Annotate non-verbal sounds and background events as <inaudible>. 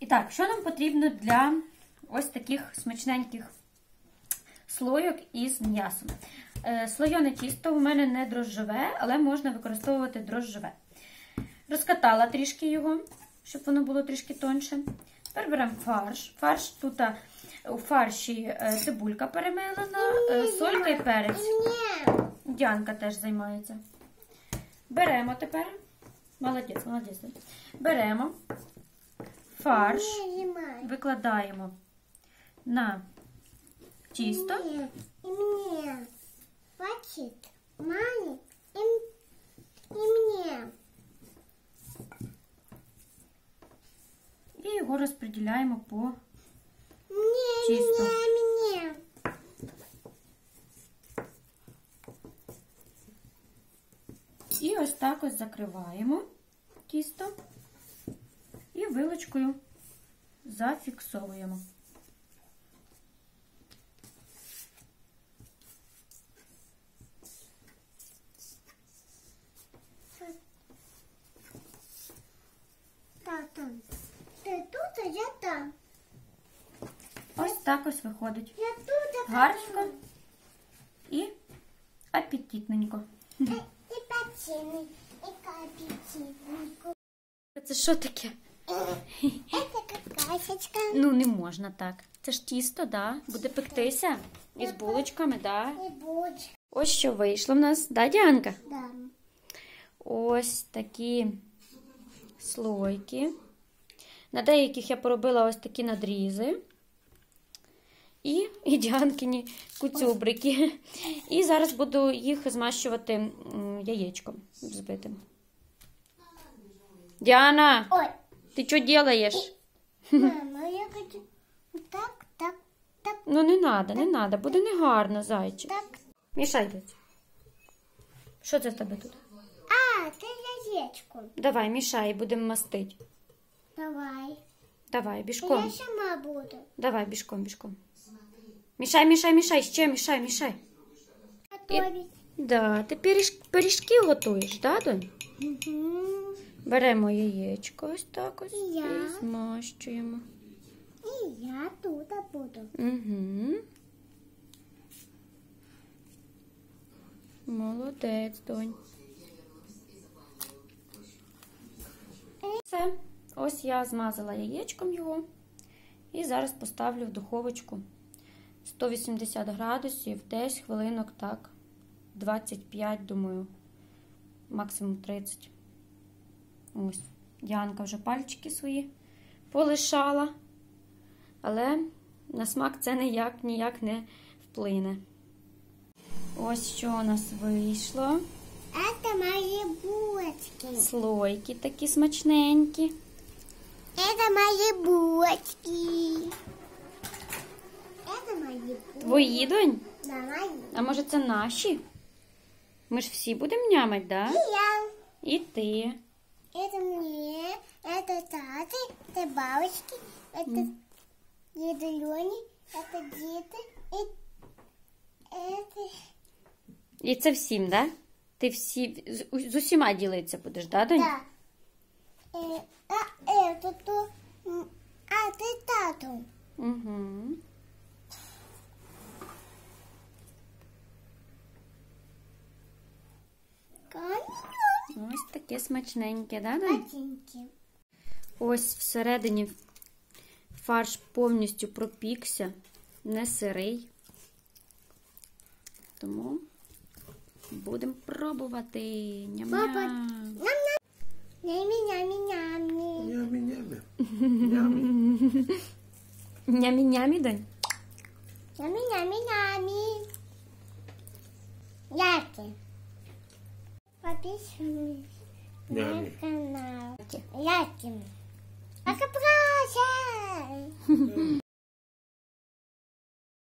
І так, що нам потрібно для ось таких смачненьких слойок із м'ясом? Е, Слойоне тісто у мене не дрожжове, але можна використовувати дрожжове. Розкатала трішки його, щоб воно було трішки тонше. Тепер беремо фарш. Фарш тут у фарші е, цибулька перемелена, е, солька і перець. Ні. Діанка теж займається. Беремо тепер. Молодець, молодець. Беремо фарш, викладаємо на тісто. Ні. І мені. Хватить. Мамі. І, мені. І його розподіляємо по мені. І ось так ось закриваємо тісто вилочкою зафіксовуємо. Ти тут, а я там. Ось так ось виходить. Я тут, а Гарненько і апетитненько. І печений, і капітінку. Це що таке? Це какашечка. Ну, не можна так. Це ж тісто, да? Буде пектися із булочками, да? І будь. Ось що вийшло в нас, да, Діанка? Да. Ось такі слойки. На деяких я поробила ось такі надрізи. І, і Діанкині куцюбрики. І зараз буду їх змащувати яєчком збитим. Діана, Ой, ти що робиш? мама, я хочу так, так, так, Ну, не треба, не треба, буде негарно, зайчик. так. Мішай десь. Що це в тебе тут? А, це яєчко. Давай, мішай, будемо мастити. Давай. Давай, Я бішком. сама буду. Давай, бішком, бішком. Мішай, мішай, мішай, ще мішай, мішай. Готовить. Да, ти пиріж, пиріжки готуєш, да, донь? Угу. Беремо яєчко ось так ось І я. і змащуємо. І я тут буду. Угу. Молодець, донь. Все. Ось я змазала яєчком його. І зараз поставлю в духовочку 180 градусів, десь хвилинок так. 25, думаю, максимум 30. Ось. Діанка вже пальчики свої полишала. Але на смак це ніяк ніяк не вплине. Ось що у нас вийшло. Это мои булочки. Слойки такі смачненькі. Это мои булочки. Это мои булочки. Твої донь? Да, мои. А може це наші? Ми ж всі будемо нямать, да? И я. І ти. Это мне, это таты, это бабочки, это деды Лёни, это деды, и это... І це всім, да? Ти всі з, з усіма ділитися будеш, да, донь? Да. Э, а это то... м, А ты тату. Угу. Ось таке смачненьке, да? Ботинки. Ось всередині фарш повністю пропікся, не сирий. Тому будемо пробувати. Ням-ням. Нями. Нямі-нямі, донь. Нями-нями-нями. Яки. Подписывайтесь на канал. Лайки. Пока-пока. <laughs>